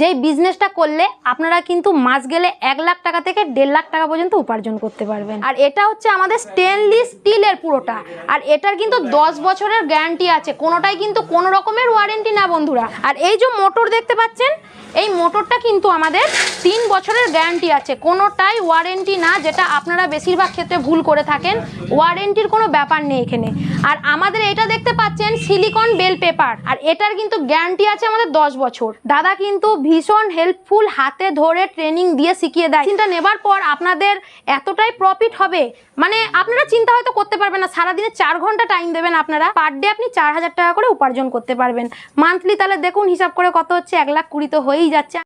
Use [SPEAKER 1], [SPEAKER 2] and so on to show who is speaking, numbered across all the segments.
[SPEAKER 1] যেই বিজনেসটা করলে আপনারা কিন্তু মাস গেলে এক লাখ টাকা থেকে দেড় লাখ টাকা পর্যন্ত উপার্জন করতে পারবেন। আর এটা হচ্ছে আমাদের স্টেনলেস স্টিলের পুরোটা। আর এটার কিন্তু দশ বছরের গ্যারান্টি আছে। কোনোটাই কিন্তু কোনো রকমের ওয়ারেন্টি না বন্ধুরা। আর এই যে মোটর দেখতে পাচ্ছেন, এই মোটরটা কিন্তু আমাদের তিন বছরের গ্যারান্টি আছে। কোনোটাই ওয়ারেন্টি না, যেটা আপনারা বেশিরভাগ ক্ষেত্রে ভুল করে থাকেন। ওয়ারেন্টির কোনো ব্যাপার নেই এখানে। আর আমাদের এটা দেখতে পাচ্ছেন সিলিকন বেল পেপার আর এটার কিন্তু গ্যারান্টি আছে আমাদের দশ বছর। দাদা কিন্তু ভীষণ হেল্পফুল হাতে ধরে ট্রেনিং দিয়ে শিখিয়ে দেয়। চিন্তা নেবার পর আপনাদের এতটাই প্রফিট হবে। মানে আপনারা চিন্তা হয়তো করতে পারবেন না। সারাদিনে চার ঘণ্টা টাইম দেবেন আপনারা। পার ডে আপনি চার হাজার টাকা করে উপার্জন করতে পারবেন। মান্থলি তাহলে দেখুন হিসাব করে কত হচ্ছে? এক লাখ কুড়ি তো হয়েই যাচ্ছে।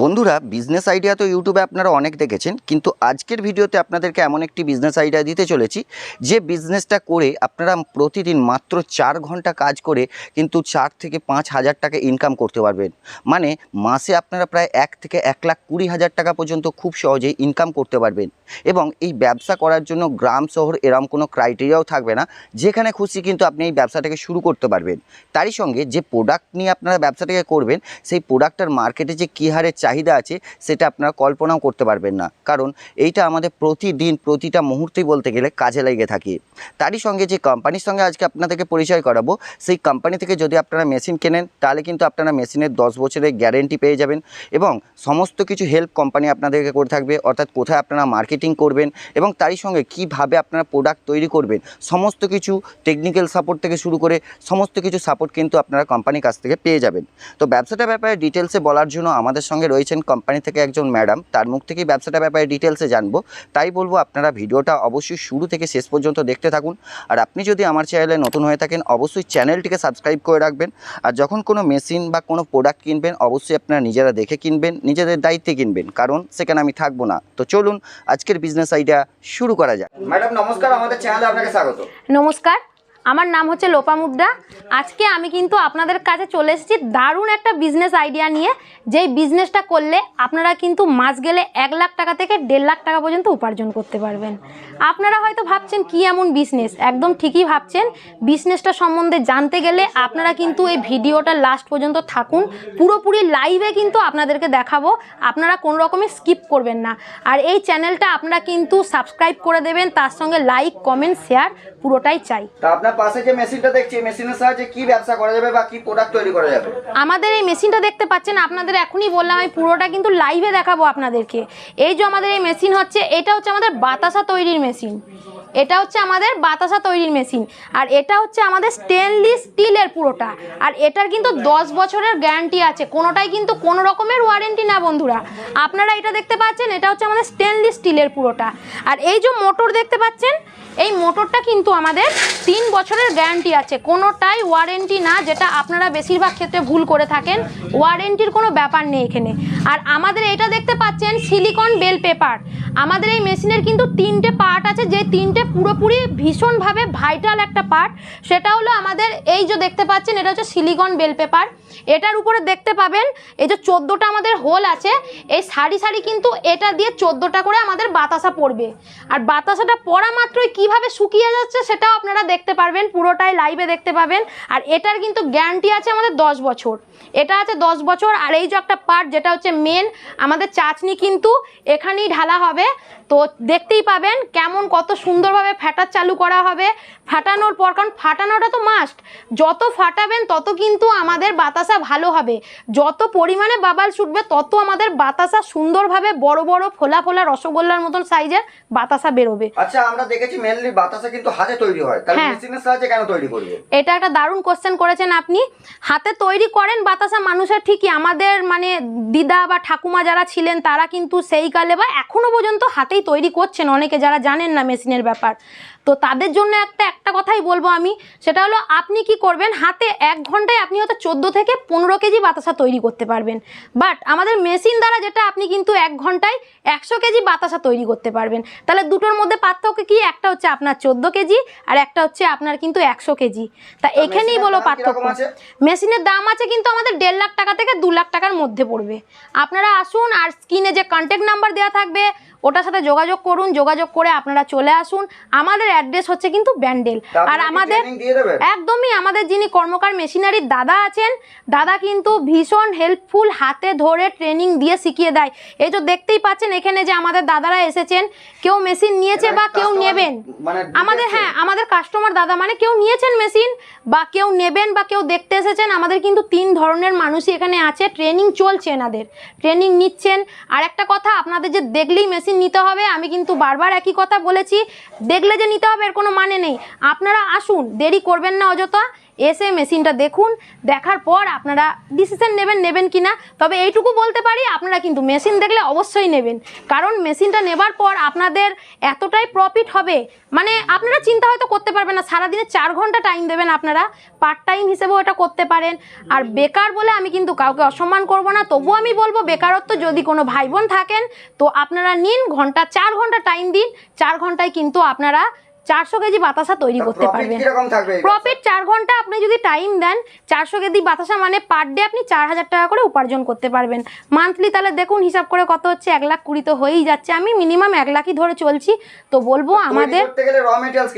[SPEAKER 2] বন্ধুরা বিজনেস আইডিয়া তো ইউটিউবে আপনারা অনেক দেখেছেন, কিন্তু আজকের ভিডিওতে আপনাদেরকে এমন একটি বিজনেস আইডিয়া দিতে চলেছি, যে বিজনেসটা করে আপনারা প্রতিদিন মাত্র চার ঘণ্টা কাজ করে কিন্তু চার থেকে পাঁচ হাজার টাকা ইনকাম করতে পারবেন। মানে মাসে আপনারা প্রায় এক থেকে এক লাখ কুড়ি হাজার টাকা পর্যন্ত খুব সহজেই ইনকাম করতে পারবেন। এবং এই ব্যবসা করার জন্য গ্রাম, শহর এরম কোনো ক্রাইটেরিয়াও থাকবে না, যেখানে খুশি কিন্তু আপনি এই ব্যবসাটাকে শুরু করতে পারবেন। তারই সঙ্গে যে প্রোডাক্ট নিয়ে আপনারা ব্যবসাটাকে করবেন, সেই প্রোডাক্টটার মার্কেটে যে কী হারে চাহিদা আছে, সেটা আপনারা কল্পনাও করতে পারবেন না। কারণ এইটা আমাদের প্রতিদিন, প্রতিটা মুহূর্তেই বলতে গেলে কাজে লেগে থাকে। তারই সঙ্গে যে কোম্পানির সঙ্গে আজকে আপনাদেরকে পরিচয় করাবো, সেই কোম্পানি থেকে যদি আপনারা মেশিন কেনেন, তাহলে কিন্তু আপনারা মেশিনের দশ বছরের গ্যারেন্টি পেয়ে যাবেন এবং সমস্ত কিছু হেল্প কোম্পানি আপনাদেরকে করে থাকবে, অর্থাৎ কোথায় আপনারা মার্কেটিং করবেন এবং তারই সঙ্গে কীভাবে আপনারা প্রোডাক্ট তৈরি করবেন, সমস্ত কিছু টেকনিক্যাল সাপোর্ট থেকে শুরু করে সমস্ত কিছু সাপোর্ট কিন্তু আপনারা কোম্পানির কাছ থেকে পেয়ে যাবেন। তো ব্যবসাটার ব্যাপারে ডিটেলসে বলার জন্য আমাদের সঙ্গে রয়েছেন কোম্পানি থেকে একজন ম্যাডাম তার মুখ থেকেই ব্যবসাটা ব্যাপারে ডিটেলসে জানব। তাই বলব আপনারা ভিডিওটা অবশ্যই শুরু থেকে শেষ পর্যন্ত দেখতে থাকুন। আর আপনি যদি আমার চ্যানেলে নতুন হয়ে থাকেন অবশ্যই চ্যানেলটিকে সাবস্ক্রাইব করে রাখবেন। আর যখন কোনো মেশিন বা কোনো প্রোডাক্ট কিনবেন অবশ্যই আপনারা নিজেরা দেখে কিনবেন নিজেদের দায়িত্বে কিনবেন। কারণ সেখানে আমি থাকব না। তো চলুন আজকের বিজনেস আইডিয়া শুরু করা যাক। ম্যাডাম নমস্কার আমাদের চ্যানেলে আপনাকে স্বাগত।
[SPEAKER 1] নমস্কার। আমার নাম হচ্ছে লোপামুদ্রা আজকে আমি কিন্তু আপনাদের কাছে চলে এসেছি দারুণ একটা বিজনেস আইডিয়া নিয়ে। যেই বিজনেসটা করলে আপনারা কিন্তু মাস গেলে এক লাখ টাকা থেকে দেড় লাখ টাকা পর্যন্ত উপার্জন করতে পারবেন। আপনারা হয়তো ভাবছেন, কি এমন বিজনেস একদম ঠিকই ভাবছেন। বিজনেসটা সম্বন্ধে জানতে গেলে আপনারা কিন্তু এই ভিডিওটা লাস্ট পর্যন্ত থাকুন। পুরোপুরি লাইভে কিন্তু আপনাদেরকে দেখাবো। আপনারা কোনো রকমের স্কিপ করবেন না। আর এই চ্যানেলটা আপনারা কিন্তু সাবস্ক্রাইব করে দেবেন। তার সঙ্গে লাইক কমেন্ট শেয়ার পুরোটাই চাই।
[SPEAKER 2] আপনার পাশে যে মেশিনটা দেখছি মেশিনের সাহায্যে কি ব্যবসা করা যাবে বা কি প্রোডাক্ট তৈরি করা যাবে?
[SPEAKER 1] আমাদের এই মেশিনটা দেখতে পাচ্ছেন, আপনাদের এখনই বললাম, আমি পুরোটা কিন্তু লাইভে দেখাবো আপনাদেরকে। এই যে আমাদের এই মেশিন হচ্ছে, এটা হচ্ছে আমাদের বাতাসা তৈরির মেশিন। এটা হচ্ছে আমাদের বাতাসা তৈরির মেশিন। আর এটা হচ্ছে আমাদের স্টেনলেস স্টিলের পুরোটা। আর এটার কিন্তু দশ বছরের গ্যারান্টি আছে। কোনোটাই কিন্তু কোনো রকমের ওয়ারেন্টি না বন্ধুরা। আপনারা এটা দেখতে পাচ্ছেন, এটা হচ্ছে আমাদের স্টেনলেস স্টিলের পুরোটা। আর এই যে মোটর দেখতে পাচ্ছেন, এই মোটরটা কিন্তু আমাদের তিন বছরের গ্যারান্টি আছে। কোনোটাই ওয়ারেন্টি না, যেটা আপনারা বেশিরভাগ ক্ষেত্রে ভুল করে থাকেন। ওয়ারেন্টির কোনো ব্যাপার নেই এখানে। আর আমাদের এটা দেখতে পাচ্ছেন সিলিকন বেল পেপার আমাদের এই মেশিনের কিন্তু তিনটে পার্ট আছে, যে তিনটে পুরোপুরি ভীষণভাবে ভাইটাল একটা পার্ট সেটা হলো আমাদের এই যে দেখতে পাচ্ছেন, এটা হচ্ছে সিলিকন বেল পেপার এটার উপরে দেখতে পাবেন, এই যে চোদ্দোটা আমাদের হোল আছে, এই সারি সারি কিন্তু এটা দিয়ে চোদ্দোটা করে আমাদের বাতাসা পড়বে। আর বাতাসাটা পড়া মাত্রই কীভাবে শুকিয়ে যাচ্ছে, সেটাও আপনারা দেখতে পারবেন, পুরোটাই লাইভে দেখতে পাবেন। আর এটার কিন্তু গ্যারান্টি আছে আমাদের দশ বছর। এটা আছে দশ বছর, আর এই যে একটা পার্ট যেটা হচ্ছে মেন আমাদের চাচনি কিন্তু এখানেই ঢালা হবে। তো দেখতেই পাবেন কেমন কত সুন্দরভাবে ফাটা চালু করা হবে। ফাটানোর পর কারণ ফাটানোটা তো মাস্ট যত ফাটাবেন তত কিন্তু আমাদের বাতাসা ভালো হবে। যত পরিমাণে বাবাল ছুটবে তত আমাদের বাতাসা সুন্দরভাবে বড় বড় ফোলা ফোলা রসগোল্লার মতন সাইজের বাতাসা বেরোবে।
[SPEAKER 2] আচ্ছা আমরা দেখেছি মেনলি বাতাসা কিন্তু হাতে তৈরি হয়। তাহলে
[SPEAKER 1] হ্যাঁ।
[SPEAKER 2] মেশিনের সাহায্যে কেন তৈরি করবে?
[SPEAKER 1] এটা একটা দারুণ কোশ্চেন করেছেন আপনি। হাতে তৈরি করেন বাতাসা মানুষের ঠিকই। আমাদের মানে দিদা বা ঠাকুমা যারা ছিলেন তারা কিন্তু সেই কালে বা এখনও পর্যন্ত হাতেই তৈরি করছেন অনেকে যারা জানেন না মেশিনের ব্যাপার। তো তাদের জন্য একটা একটা কথাই বলব আমি সেটা হলো আপনি কি করবেন হাতে এক ঘন্টায় আপনি হয়তো চোদ্দ থেকে পনেরো কেজি বাতাসা তৈরি করতে পারবেন। বাট আমাদের মেশিন দ্বারা যেটা আপনি কিন্তু এক ঘন্টায় একশো কেজি বাতাসা তৈরি করতে পারবেন। তাহলে দুটোর মধ্যে পার্থক্য কি? একটা হচ্ছে আপনার চোদ্দ কেজি আর একটা হচ্ছে আপনার কিন্তু একশো কেজি। তা এখানেই বলো পার্থক্য। মেশিনের দাম আছে কিন্তু আমাদের দেড় লাখ টাকা থেকে দু লাখ টাকার মধ্যে পড়বে। আপনারা আসুন আর স্ক্রিনে যে কন্ট্যাক্ট নাম্বার দেওয়া থাকবে ওটার সাথে যোগাযোগ করুন যোগাযোগ করে আপনারা চলে আসুন। আমাদের অ্যাড্রেস হচ্ছে কিন্তু ব্যান্ডেল। আর আমাদের একদমই আমাদের যিনি কর্মকার মেশিনারির দাদা আছেন দাদা কিন্তু ভীষণ হেল্পফুল হাতে ধরে ট্রেনিং দিয়ে শিখিয়ে দেয়। এই যে দেখতেই পাচ্ছেন এখানে যে আমাদের দাদারা এসেছেন কেউ মেশিন নিয়েছে বা কেউ নেবেন।
[SPEAKER 2] মানে
[SPEAKER 1] আমাদের হ্যাঁ আমাদের কাস্টমার দাদা মানে কেউ নিয়েছেন মেশিন বা কেউ নেবেন বা কেউ দেখতে এসেছেন আমাদের কিন্তু তিন ধরনের মানুষই এখানে আছে। ট্রেনিং চলছে এনাদের ট্রেনিং নিচ্ছেন। আর একটা কথা আপনাদের যে দেখলেই মেশিন নিতে হবে, আমি কিন্তু বারবার একই কথা বলেছি। দেখলে যে নিতে হবে, এর কোনো মানে নেই। আপনারা আসুন, দেরি করবেন না অযথা। এসে মেশিনটা দেখুন, দেখার পর আপনারা ডিসিশন নেবেন নেবেন কি না তবে এইটুকু বলতে পারি, আপনারা কিন্তু মেশিন দেখলে অবশ্যই নেবেন। কারণ মেশিনটা নেবার পর আপনাদের এতটাই প্রফিট হবে। মানে আপনারা চিন্তা হয়তো করতে পারবেন না, সারাদিনে চার ঘণ্টা টাইম দেবেন আপনারা। পার্ট টাইম হিসেবেও এটা করতে পারেন। আর বেকার বলে আমি কিন্তু কাউকে অসম্মান করব না, তবুও আমি বলব বেকারত্ব যদি কোনো ভাই বোন থাকেন, তো আপনারা নিন ঘণ্টা, চার ঘণ্টা টাইম দিন। চার ঘন্টায় কিন্তু আপনারা চারশো কেজি বাতাসা তৈরি করতে পারবেন। প্রফিট চার ঘণ্টা আপনি যদি টাইম দেন চারশো কেজি বাতাসা মানে পার ডে আপনি চার হাজার টাকা করে উপার্জন করতে পারবেন। মান্থলি তাহলে দেখুন হিসাব করে কত হচ্ছে এক লাখ কুড়ি তো হয়েই যাচ্ছে। আমি মিনিমাম এক লাখই ধরে চলছি। তো বলব আমাদের
[SPEAKER 2] র মেটেরিয়ালস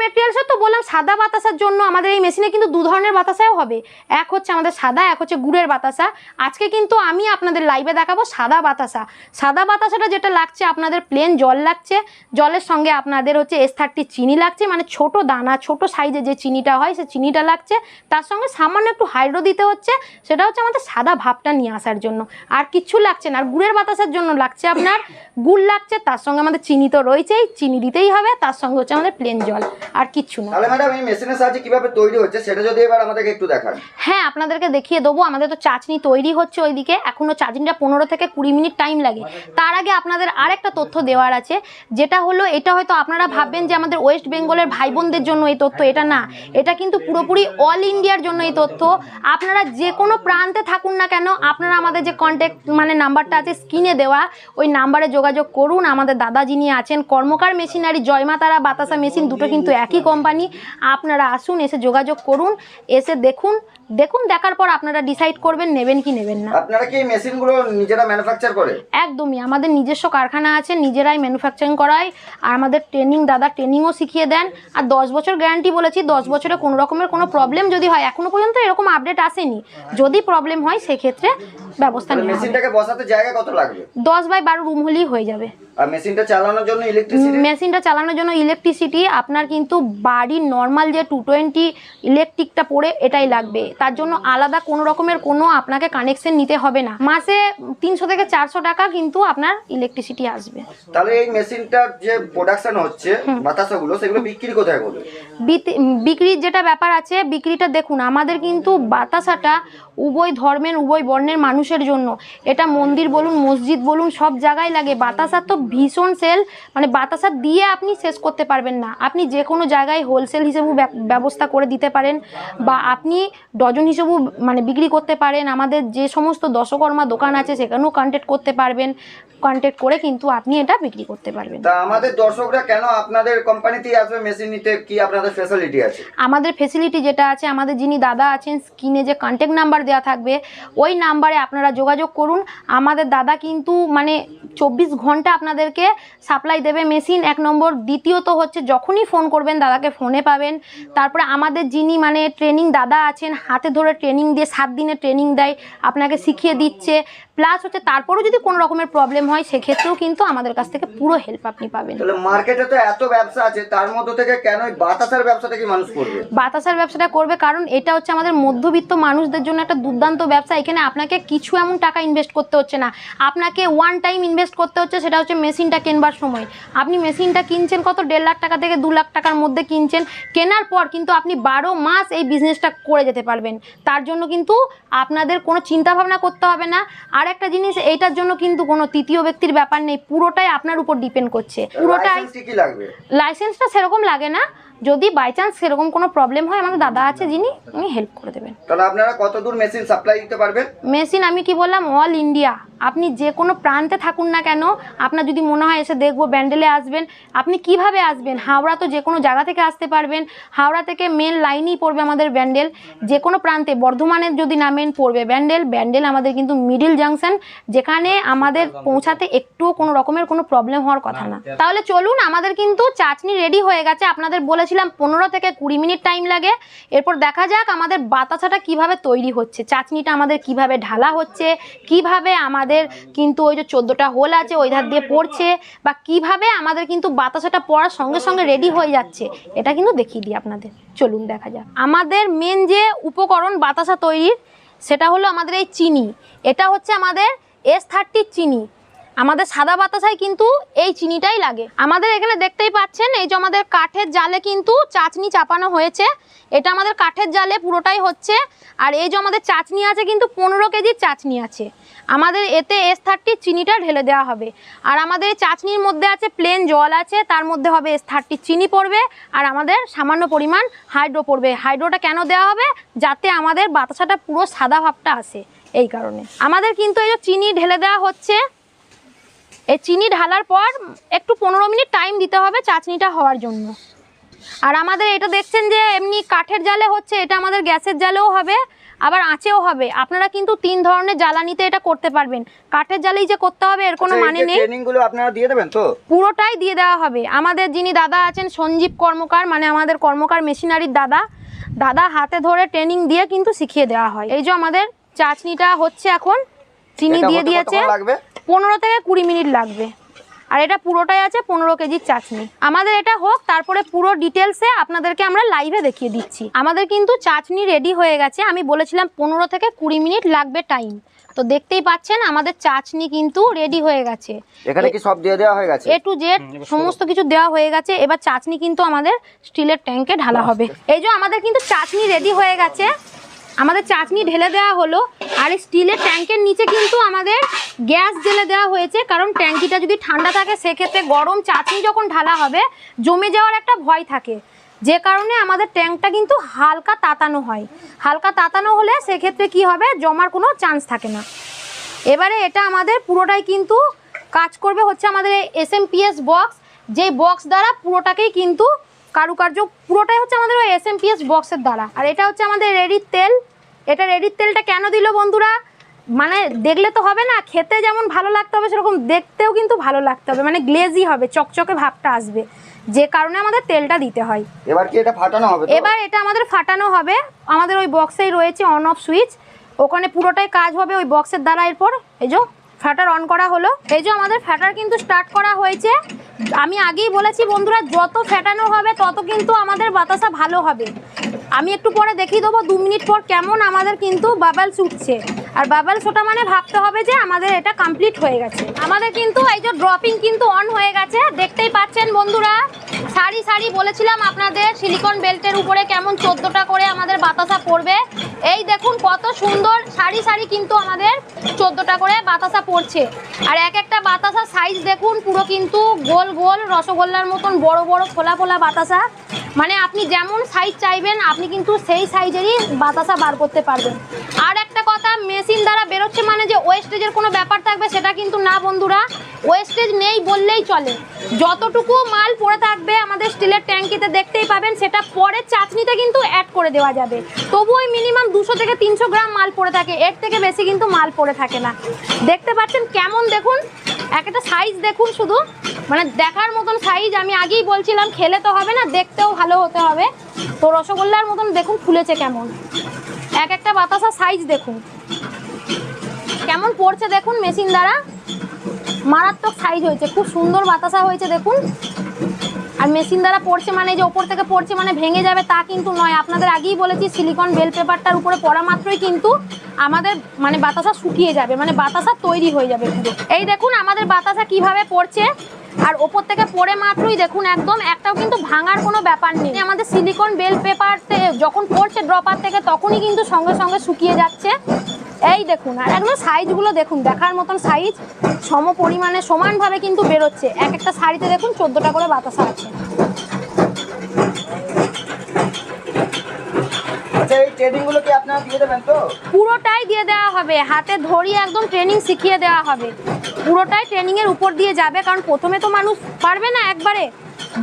[SPEAKER 1] মেটেরিয়ালসও তো বললাম সাদা বাতাসার জন্য আমাদের এই মেশিনে কিন্তু দু ধরনের বাতাসাও হবে। এক হচ্ছে আমাদের সাদা এক হচ্ছে গুড়ের বাতাসা। আজকে কিন্তু আমি আপনাদের লাইভে দেখাবো সাদা বাতাসা। সাদা বাতাসাটা যেটা লাগছে আপনাদের প্লেন জল লাগছে। জলের সঙ্গে আপনাদের হচ্ছে থার্টি চিনি লাগছে মানে ছোট দানা ছোট সাইজে যে চিনিটা হয় সে চিনিটা লাগছে। তার সঙ্গে সামান্য একটু হাইড্রো দিতে হচ্ছে সেটা হচ্ছে আমাদের সাদা ভাবটা নিয়ে আসার জন্য। আর কিচ্ছু লাগছে না আর গুড়ের বাতাসের জন্য লাগছে আপনার গুড় লাগছে তার সঙ্গে আমাদের চিনি তো রয়েছেই চিনি দিতেই হবে তার সঙ্গে হচ্ছে আমাদের প্লেন জল আর কিচ্ছু না।
[SPEAKER 2] তাহলে ম্যাডাম এই মেশিনের সাহায্যে কীভাবে তৈরি হচ্ছে সেটা যদি এবার আমাদেরকে একটু দেখান।
[SPEAKER 1] হ্যাঁ আপনাদেরকে দেখিয়ে দেবো আমাদের তো চাটনি তৈরি হচ্ছে ওইদিকে এখনও চাটনিটা পনেরো থেকে কুড়ি মিনিট টাইম লাগে। তার আগে আপনাদের আরেকটা তথ্য দেওয়ার আছে যেটা হলো এটা হয়তো আপনারা ভাববেন যে আমাদের ওয়েস্ট বেঙ্গলের ভাই বোনদের জন্য এই তথ্য, এটা না। এটা কিন্তু পুরোপুরি অল ইন্ডিয়ার জন্য এই তথ্য। আপনারা যে কোনো প্রান্তে থাকুন না কেন, আপনারা আমাদের যে কন্ট্যাক্ট মানে নাম্বারটা আছে স্ক্রিনে দেওয়া। ওই নাম্বারে যোগাযোগ করুন। আমাদের দাদা যিনি আছেন, কর্মকার মেশিনারি জয়মাতারা, বাতাসা মেশিন, দুটো কিন্তু একই কোম্পানি আপনারা আসুন, এসে যোগাযোগ করুন, এসে দেখুন। দেখুন দেখার পর আপনারা ডিসাইড করবেন নেবেন কি নেবেন না।
[SPEAKER 2] আপনারা কি মেশিনগুলো নিজেরা ম্যানুফ্যাকচার করে?
[SPEAKER 1] একদমই আমাদের নিজস্ব কারখানা আছে নিজেরাই ম্যানুফ্যাকচারিং করায়। আর আমাদের ট্রেনিং দাদা ট্রেনিংও শিখিয়ে দেন। আর দশ বছর গ্যারান্টি বলেছি দশ বছরে কোনো রকমের কোনো প্রবলেম যদি হয় এখনও পর্যন্ত এরকম আপডেট আসেনি। যদি প্রবলেম হয় সেক্ষেত্রে ব্যবস্থা নেওয়া হবে।
[SPEAKER 2] মেশিনটাকে বসাতে জায়গা কত লাগবে?
[SPEAKER 1] দশ বাই বারো রুম হলেই হয়ে যাবে।
[SPEAKER 2] আর মেশিনটা চালানোর জন্য ইলেকট্রিসিটি
[SPEAKER 1] মেশিনটা চালানোর জন্য ইলেকট্রিসিটি আপনার কিন্তু বাড়ির নর্মাল যে টু টোয়েন্টি ইলেকট্রিকটা পড়ে এটাই লাগবে। তার জন্য আলাদা কোনো রকমের কোনো আপনাকে কানেকশন নিতে হবে না। মাসে তিনশো থেকে চারশো টাকা কিন্তু আপনার ইলেকট্রিসিটি আসবে।
[SPEAKER 2] তাহলে এই মেশিনটার যে প্রোডাকশন হচ্ছে বাতাসাগুলো সেগুলো বিক্রি কোথায় করবে?
[SPEAKER 1] বিত- বিক্রির যেটা ব্যাপার আছে বিক্রিটা দেখুন আমাদের কিন্তু বাতাসাটা উভয় ধর্মের উভয় বর্ণের মানুষের জন্য। এটা মন্দির বলুন মসজিদ বলুন সব জায়গায় লাগে। বাতাসা তো ভীষণ সেল। মানে বাতাসা দিয়ে আপনি শেষ করতে পারবেন না। আপনি যে কোনো জায়গায় হোলসেল হিসেবেও ব্যবস্থা করে দিতে পারেন বা আপনি ডজন হিসেবেও মানে বিক্রি করতে পারেন। আমাদের যে সমস্ত দশকর্মা দোকান আছে সেখানেও কন্ট্যাক্ট করতে পারবেন। কন্ট্যাক্ট করে কিন্তু আপনি এটা বিক্রি করতে পারবেন।
[SPEAKER 2] তা আমাদের দর্শকরা কেন আপনাদের কোম্পানিতেই আসবে? মেশিন নিতে কি আপনাদের ফ্যাসিলিটি আছে?
[SPEAKER 1] আমাদের ফেসিলিটি যেটা আছে আমাদের যিনি দাদা আছেন স্ক্রিনে যে কন্ট্যাক্ট নাম্বার দেওয়া থাকবে ওই নাম্বারে আপনারা যোগাযোগ করুন। আমাদের দাদা কিন্তু মানে চব্বিশ ঘণ্টা আপনাদেরকে সাপ্লাই দেবে মেশিন এক নম্বর, দ্বিতীয়ত হচ্ছে যখনই ফোন করবেন, দাদাকে ফোনে পাবেন। তারপরে আমাদের যিনি মানে ট্রেনিং দাদা আছেন, হাতে ধরে ট্রেনিং দিয়ে, সাত দিনের ট্রেনিং দেয়, আপনাকে শিখিয়ে দিচ্ছে। প্লাস হচ্ছে তারপরেও যদি কোনো রকমের প্রবলেম হয় সেক্ষেত্রেও কিন্তু আমাদের কাছ থেকে পুরো হেল্প আপনি পাবেন।
[SPEAKER 2] তাহলে মার্কেটে তো এত ব্যবসা আছে তার মধ্যে থেকে কেন বাতাসার ব্যবসা থেকে মানুষ করবে?
[SPEAKER 1] বাতাসার ব্যবসাটা করবে কারণ এটা হচ্ছে আমাদের মধ্যবিত্ত মানুষদের জন্য একটা দুর্দান্ত ব্যবসা। এখানে আপনাকে কিছু এমন টাকা ইনভেস্ট করতে হচ্ছে না। আপনাকে ওয়ান টাইম ইনভেস্ট করতে হচ্ছে সেটা হচ্ছে মেশিনটা কেনবার সময়। আপনি মেশিনটা কিনছেন কত? দেড় লাখ টাকা থেকে দু লাখ টাকার মধ্যে কিনছেন। কেনার পর কিন্তু আপনি বারো মাস এই বিজনেসটা করে যেতে পারবেন। তার জন্য কিন্তু আপনাদের কোনো চিন্তা ভাবনা করতে হবে না। আর একটা জিনিস এইটার জন্য কিন্তু কোনো তৃতীয় ব্যক্তির ব্যাপার নেই পুরোটাই আপনার উপর ডিপেন্ড করছে। পুরোটাই লাইসেন্সটা সেরকম লাগে না যদি বাই চান্স সেরকম কোনো প্রবলেম হয় আমাদের দাদা আছে যিনি উনি হেল্প করে দেবেন।
[SPEAKER 2] তাহলে আপনারা কত দূর মেশিন সাপ্লাই দিতে পারবেন?
[SPEAKER 1] মেশিন আমি কি বললাম? অল ইন্ডিয়া আপনি যে কোনো প্রান্তে থাকুন না কেন আপনার যদি মনে হয় এসে দেখব ব্যান্ডেলে আসবেন আপনি কীভাবে আসবেন? হাওড়া তো যে কোনো জায়গা থেকে আসতে পারবেন। হাওড়া থেকে মেন লাইনই পড়বে আমাদের ব্যান্ডেল। যে কোনো প্রান্তে বর্ধমানের যদি নামেন পড়বে ব্যান্ডেল। ব্যান্ডেল আমাদের কিন্তু মিডিল জাংশন যেখানে আমাদের পৌঁছাতে একটুও কোনো রকমের কোনো প্রবলেম হওয়ার কথা না। তাহলে চলুন আমাদের কিন্তু চাটনি রেডি হয়ে গেছে। আপনাদের বলেছিলাম, পনেরো থেকে কুড়ি মিনিট টাইম লাগে। এরপর দেখা যাক আমাদের বাতাসাটা কীভাবে তৈরি হচ্ছে, চাটনিটা আমাদের কীভাবে ঢালা হচ্ছে, কীভাবে আমাদের কিন্তু ওই যে চোদ্দোটা হোল আছে ওই ধার দিয়ে পড়ছে, বা কীভাবে আমাদের কিন্তু বাতাসাটা পড়ার সঙ্গে সঙ্গে রেডি হয়ে যাচ্ছে, এটা কিন্তু দেখিয়ে দিই আপনাদের। চলুন দেখা যাক। আমাদের মেন যে উপকরণ বাতাসা তৈরির, সেটা হলো আমাদের এই চিনি। এটা হচ্ছে আমাদের এস থার্টির চিনি। আমাদের সাদা বাতাসায় কিন্তু এই চিনিটাই লাগে। আমাদের এখানে দেখতেই পাচ্ছেন, এই যে আমাদের কাঠের জালে কিন্তু চাচনি চাপানো হয়েছে। এটা আমাদের কাঠের জালে পুরোটাই হচ্ছে। আর এই যে আমাদের চাচনি আছে কিন্তু পনেরো কেজির চাচনি আছে। আমাদের এতে এস থার্টির চিনিটা ঢেলে দেওয়া হবে। আর আমাদের চাচনির মধ্যে আছে প্লেন জল আছে, তার মধ্যে হবে এস থার্টির চিনি পড়বে, আর আমাদের সামান্য পরিমাণ হাইড্রো পড়বে। হাইড্রোটা কেন দেওয়া হবে? যাতে আমাদের বাতাসাটা পুরো সাদা ভাবটা আসে, এই কারণে। আমাদের কিন্তু এই যে চিনি ঢেলে দেওয়া হচ্ছে এই চিনি ঢালার পর একটু পনেরো মিনিট টাইম দিতে হবে চাটনিটা হওয়ার জন্য। আর আমাদের এটা দেখছেন যে এমনি কাঠের জালে হচ্ছে এটা আমাদের গ্যাসের জালেও হবে আবার আঁচেও হবে। আপনারা কিন্তু তিন ধরনের জ্বালানিতে এটা করতে পারবেন। কাঠের জালেই যে করতে হবে এর কোনো মানে নেই।
[SPEAKER 2] আপনারা দিয়ে দেবেন তো?
[SPEAKER 1] পুরোটাই দিয়ে দেওয়া হবে। আমাদের যিনি দাদা আছেন সঞ্জীব কর্মকার মানে আমাদের কর্মকার মেশিনারির দাদা দাদা হাতে ধরে ট্রেনিং দিয়ে কিন্তু শিখিয়ে দেওয়া হয়। এই যে আমাদের চাটনিটা হচ্ছে এখন চিনি দিয়ে দিয়েছে পনেরো থেকে কুড়ি মিনিট লাগবে। আর এটা পুরোটাই আছে পনেরো কেজির চাটনি। আমাদের এটা হোক তারপরে পুরো ডিটেলসে আপনাদেরকে আমরা লাইভে দেখিয়ে দিচ্ছি। আমাদের কিন্তু চাটনি রেডি হয়ে গেছে। আমি বলেছিলাম পনেরো থেকে কুড়ি মিনিট লাগবে টাইম তো দেখতেই পাচ্ছেন আমাদের চাটনি কিন্তু রেডি হয়ে গেছে।
[SPEAKER 2] এখানে কি সব দিয়ে দেওয়া হয়ে গেছে?
[SPEAKER 1] এ টু জেড সমস্ত কিছু দেওয়া হয়ে গেছে। এবার চাটনি কিন্তু আমাদের স্টিলের ট্যাঙ্কে ঢালা হবে। এই যে আমাদের কিন্তু চাটনি রেডি হয়ে গেছে। আমাদের চাটনি ঢেলে দেওয়া হলো, আর স্টিলের ট্যাঙ্কের নিচে কিন্তু আমাদের গ্যাস জ্বেলে দেওয়া হয়েছে, কারণ ট্যাঙ্কিটা যদি ঠান্ডা থাকে, সেক্ষেত্রে গরম চাটনি যখন ঢালা হবে, জমে যাওয়ার একটা ভয় থাকে। যে কারণে আমাদের ট্যাঙ্কটা কিন্তু হালকা তাতানো হয়। হালকা তাতানো হলে সেক্ষেত্রে কি হবে? জমার কোনো চান্স থাকে না। এবারে এটা আমাদের পুরোটাই কিন্তু কাজ করবে হচ্ছে আমাদের S M P S box যেই বক্স দ্বারা পুরোটাকেই কিন্তু কারুকার্য পুরোটাই হচ্ছে আমাদের ওই এস এম পিএস বক্সের দ্বারা। আর এটা হচ্ছে আমাদের রেডির তেল। এটা রেডির তেলটা কেন দিল বন্ধুরা? মানে দেখলে তো হবে না খেতে যেমন ভালো লাগতে হবে সেরকম দেখতেও কিন্তু ভালো লাগতে হবে। মানে গ্লেজি হবে চকচকে ভাবটা আসবে। যে কারণে আমাদের তেলটা দিতে হয়।
[SPEAKER 2] এবার কি এটা ফাটানো হবে
[SPEAKER 1] এবার এটা আমাদের ফাটানো হবে। আমাদের ওই বক্সেই রয়েছে অন অফ সুইচ ওখানে পুরোটাই কাজ হবে ওই বক্সের দ্বারা এরপর। এই যে ফ্যাটার অন করা হলো। এই যে আমাদের ফ্যাটার কিন্তু স্টার্ট করা হয়েছে। আমি আগেই বলেছি বন্ধুরা, যত ফ্যাটানো হবে, তত কিন্তু আমাদের বাতাসা ভালো হবে। আমি একটু পরে দেখিয়ে দেবো, দু মিনিট পর কেমন আমাদের কিন্তু বাবালস উঠছে। আর বাবালস ওটা মানে ভাবতে হবে যে আমাদের এটা কমপ্লিট হয়ে গেছে। আমাদের কিন্তু এই যে ড্রপিং কিন্তু অন হয়ে গেছে। দেখতেই পাচ্ছেন বন্ধুরা সারি শাড়ি বলেছিলাম আপনাদের সিলিকন বেল্টের উপরে কেমন চোদ্দোটা করে আমাদের বাতাসা পড়বে। এই দেখুন কত সুন্দর শাড়ি সারি কিন্তু আমাদের চোদ্দোটা করে বাতাসা পড়ছে। আর এক একটা বাতাসা সাইজ দেখুন, পুরো কিন্তু গোল গোল রসগোল্লার মতন বড় বড় ফোলা ফোলা বাতাসা। মানে আপনি যেমন সাইজ চাইবেন, আপনি কিন্তু সেই সাইজেরই বাতাসা বার করতে পারবেন। আর একটা কথা মেশিন দ্বারা বেরোচ্ছে মানে যে ওয়েস্টেজের কোনো ব্যাপার থাকবে, সেটা কিন্তু না বন্ধুরা। ওয়েস্টেজ নেই বললেই চলে। যতটুকু মাল পড়ে থাকবে আমাদের স্টিলের ট্যাঙ্কিতে দেখতেই পাবেন, সেটা পরে চাটনিতে কিন্তু অ্যাড করে দেওয়া যাবে। তবু ওই মিনিমাম দুশো থেকে তিনশো গ্রাম মাল পড়ে থাকে, এর থেকে বেশি কিন্তু মাল পড়ে থাকে না। দেখতে পাচ্ছেন কেমন দেখুন, এক একটা সাইজ দেখুন শুধু। মানে দেখার মতন সাইজ আমি আগেই বলছিলাম, খেলে তো হবে না, দেখতেও ভালো হতে হবে। তো রসগোল্লার মতন দেখুন, ফুলেছে কেমন। এক একটা বাতাসা সাইজ দেখুন। কেমন পড়ছে দেখুন মেশিন দ্বারা। মারাত্মক সাইজ হয়েছে, খুব সুন্দর বাতাসা হয়েছে দেখুন। আর মেশিন দ্বারা পড়ছে মানে যে ওপর থেকে পড়ছে মানে ভেঙে যাবে তা কিন্তু নয়। আপনাদের আগেই বলেছি সিলিকন বেল পেপারটার উপরে পড়া মাত্রই কিন্তু আমাদের মানে বাতাসা শুকিয়ে যাবে মানে বাতাসা তৈরি হয়ে যাবে পুরো। এই দেখুন আমাদের বাতাসা কীভাবে পড়ছে। আর ওপর থেকে পড়ে মাত্রই দেখুন একদম, একটাও কিন্তু ভাঙার কোনো ব্যাপার নেই। আমাদের সিলিকন বেল পেপার যখন পড়ছে ড্রপার থেকে, তখনই কিন্তু সঙ্গে সঙ্গে শুকিয়ে যাচ্ছে। এই দেখুন আর একদম সাইজগুলো দেখুন দেখার মতন সাইজ সম পরিমাণে সমানভাবে কিন্তু বেরোচ্ছে। এক একটা শাড়িতে দেখুন চোদ্দোটা করে বাতাসা আছে। পুরোটাই দিয়ে দেওয়া হবে। হাতে ধরিয়ে একদম ট্রেনিং শিখিয়ে দেওয়া হবে। পুরোটাই ট্রেনিংয়ের উপর দিয়ে যাবে কারণ প্রথমে তো মানুষ পারবে না একবারে।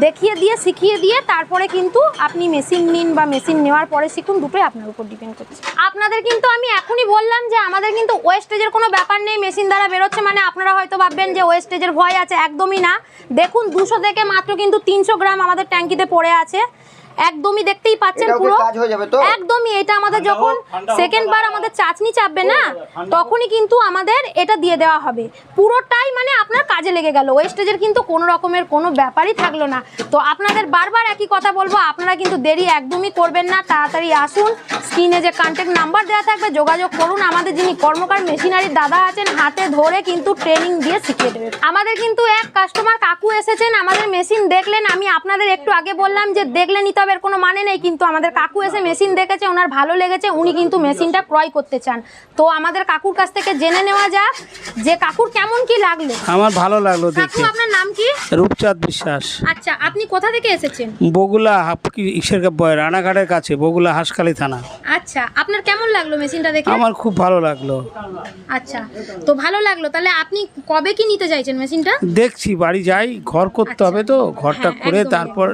[SPEAKER 1] দেখিয়ে দিয়ে, শিখিয়ে দিয়ে তারপরে কিন্তু আপনি মেশিন নিন বা মেশিন নেওয়ার পরে শিখুন, দুটোই আপনার উপর ডিপেন্ড করছে। আপনাদের কিন্তু আমি এখনই বললাম যে আমাদের কিন্তু ওয়েস্টেজের কোনো ব্যাপার নেই মেশিন দ্বারা বেরোচ্ছে মানে আপনারা হয়তো ভাববেন যে ওয়েস্টেজের ভয় আছে, একদমই না। দেখুন, দুশো থেকে মাত্র কিন্তু তিনশো গ্রাম আমাদের ট্যাঙ্কিতে পড়ে আছে। একদমই দেখতেই পাচ্ছেন পুরো?
[SPEAKER 2] কাজ হয়ে যাবে তো?
[SPEAKER 1] একদমই এটা আমাদের যখন সেকেন্ড বার আমাদের চাচনি চাপবে না তখনই কিন্তু আমাদের এটা দিয়ে দেওয়া হবে। পুরোটাই মানে আপনার কাজে লেগে গেল। ওয়েস্টেজের কিন্তু কোনো রকমের কোনো ব্যাপারই থাকল না। তো আপনাদের বারবার একই কথা বলব আপনারা কিন্তু দেরি একদমই করবেন না। তাড়াতাড়ি আসুন স্ক্রিনে যে কন্ট্যাক্ট নাম্বার দেওয়া থাকবে যোগাযোগ করুন। আমাদের যিনি কর্মকার মেশিনারির দাদা আছেন হাতে ধরে কিন্তু ট্রেনিং দিয়ে শিখিয়ে দেবে। আমাদের কিন্তু এক কাস্টমার কাকু এসেছেন আমাদের মেশিন দেখলেন। আমি আপনাদের একটু আগে বললাম যে দেখলে নিতে এর কোনো মানে নেই কিন্তু আমাদের কাকু এসে মেশিন দেখেছে ওনার ভালো লেগেছে উনি কিন্তু মেশিনটা ক্রয় করতে চান। তো আমাদের কাকুর কাছ থেকে জেনে নেওয়া যাক যে কাকুর কেমন কি লাগল।
[SPEAKER 3] আমার ভালো লাগল
[SPEAKER 1] কাকু
[SPEAKER 3] দেখে
[SPEAKER 1] আপনার নাম কি?
[SPEAKER 3] রূপচাঁদ বিশ্বাস।
[SPEAKER 1] আচ্ছা আপনি কোথা থেকে এসেছেন?
[SPEAKER 3] বগুলা হাপ- কি- ইসের বয় রানাঘাটের কাছে বগুলা হাসকালি থানা।
[SPEAKER 1] আচ্ছা আপনার কেমন লাগল মেশিনটা দেখে?
[SPEAKER 3] আমার খুব ভালো লাগল।
[SPEAKER 1] আচ্ছা তো ভালো লাগল। তাহলে আপনি কবে কি নিতে চাইছেন মেশিনটা
[SPEAKER 3] দেখছি বাড়ি যাই ঘর করতে হবে তো ঘরটা
[SPEAKER 1] হ্যাঁ,
[SPEAKER 3] করে
[SPEAKER 1] একদমই।
[SPEAKER 3] তারপর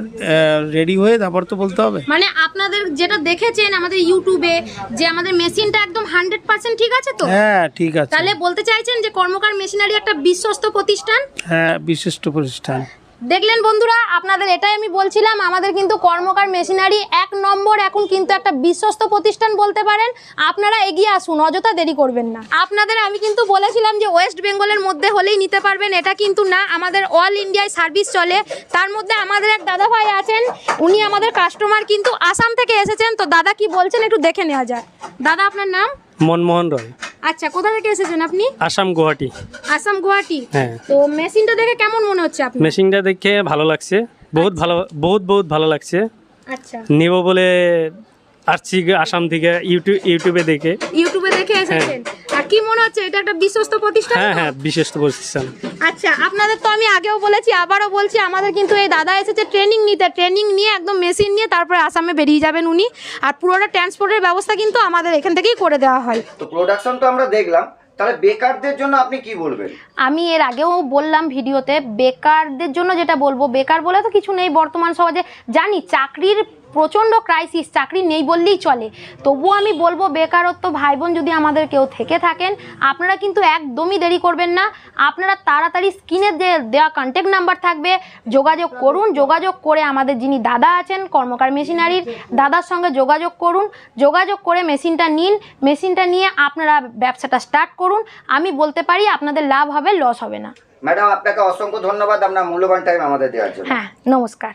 [SPEAKER 3] রেডি হয়ে তারপর তো বলতে হবে?
[SPEAKER 1] মানে আপনাদের যেটা দেখেছেন আমাদের ইউটিউবে যে আমাদের মেশিনটা একদম হান্ড্রেড পার্সেন্ট ঠিক আছে তো?
[SPEAKER 3] হ্যাঁ ঠিক আছে।
[SPEAKER 1] তাহলে বলতে চাইছেন যে কর্মকার মেশিনারি একটা বিশ্বস্ত প্রতিষ্ঠান?
[SPEAKER 3] হ্যাঁ বিশ্বস্ত প্রতিষ্ঠান।
[SPEAKER 1] দেখলেন বন্ধুরা, আপনাদের এটাই আমি বলছিলাম, আমাদের কিন্তু কর্মকার মেশিনারি এক নম্বর এখন কিন্তু একটা বিশ্বস্ত প্রতিষ্ঠান বলতে পারেন। আপনারা এগিয়ে আসুন, অযথা দেরি করবেন না। আপনাদের আমি কিন্তু বলেছিলাম যে ওয়েস্ট বেঙ্গলের মধ্যে হলেই নিতে পারবেন, এটা কিন্তু না, আমাদের অল ইন্ডিয়ায় সার্ভিস চলে। তার মধ্যে আমাদের এক দাদা ভাই আছেন, উনি আমাদের কাস্টমার কিন্তু আসাম থেকে এসেছেন। তো দাদা কি বলছেন একটু দেখে নেওয়া যায় দাদা, আপনার নাম?
[SPEAKER 4] মনমোহন রয়।
[SPEAKER 1] আচ্ছা কোথা থেকে এসেছেন আপনি?
[SPEAKER 4] আসাম গুয়াহাটি।
[SPEAKER 1] আসাম গুয়াহাটি?
[SPEAKER 4] হ্যাঁ।
[SPEAKER 1] তো মেশিনটা দেখে কেমন মনে হচ্ছে আপনি
[SPEAKER 4] মেশিনটা দেখে ভালো লাগছে। বহুত ভালো বহুত বহুত ভালো লাগছে।
[SPEAKER 1] আচ্ছা।
[SPEAKER 4] নেব বলে আসছি আসাম থেকে ইউটিউব ইউটিউবে দেখে।
[SPEAKER 1] ইউটিউবে দেখে এসেছেন। আর কি মনে হচ্ছে এটা একটা বিশ্বস্ত প্রতিষ্ঠান
[SPEAKER 4] হ্যাঁ হ্যাঁ প্রতিষ্ঠান।
[SPEAKER 1] আচ্ছা আপনাদের তো আমি আগেও বলেছি আবারও বলছি আমাদের কিন্তু এই দাদা এসেছে ট্রেনিং নিতে। ট্রেনিং নিয়ে একদম মেশিন নিয়ে তারপরে আসামে বেরিয়ে যাবেন উনি। আর পুরোটা ট্রান্সপোর্টের ব্যবস্থা কিন্তু আমাদের এখান থেকেই করে দেওয়া হয়।
[SPEAKER 2] তো প্রোডাকশন তো আমরা দেখলাম তাহলে বেকারদের জন্য আপনি কি বলবেন?
[SPEAKER 1] আমি এর আগেও বললাম ভিডিওতে বেকারদের জন্য যেটা বলব বেকার বলে তো কিছু নেই বর্তমান সমাজে। জানি চাকরির প্রচণ্ড ক্রাইসিস চাকরি নেই বললেই চলে। তবুও আমি বলব বেকারত্ব ভাই বোন যদি আমাদের কেউ থেকে থাকেন আপনারা কিন্তু একদমই দেরি করবেন না। আপনারা তাড়াতাড়ি স্ক্রিনে যে দেওয়া কন্ট্যাক্ট নাম্বার থাকবে। যোগাযোগ করুন যোগাযোগ করে আমাদের যিনি দাদা আছেন কর্মকার মেশিনারির দাদার সঙ্গে যোগাযোগ করুন। যোগাযোগ করে মেশিনটা নিন। মেশিনটা নিয়ে আপনারা ব্যবসাটা স্টার্ট করুন। আমি বলতে পারি আপনাদের লাভ হবে লস হবে না।
[SPEAKER 2] ম্যাডাম আপনাকে অসংখ্য ধন্যবাদ। আপনার মূল্যবান টাইম আমাদের দেওয়ার জন্য।
[SPEAKER 1] হ্যাঁ নমস্কার।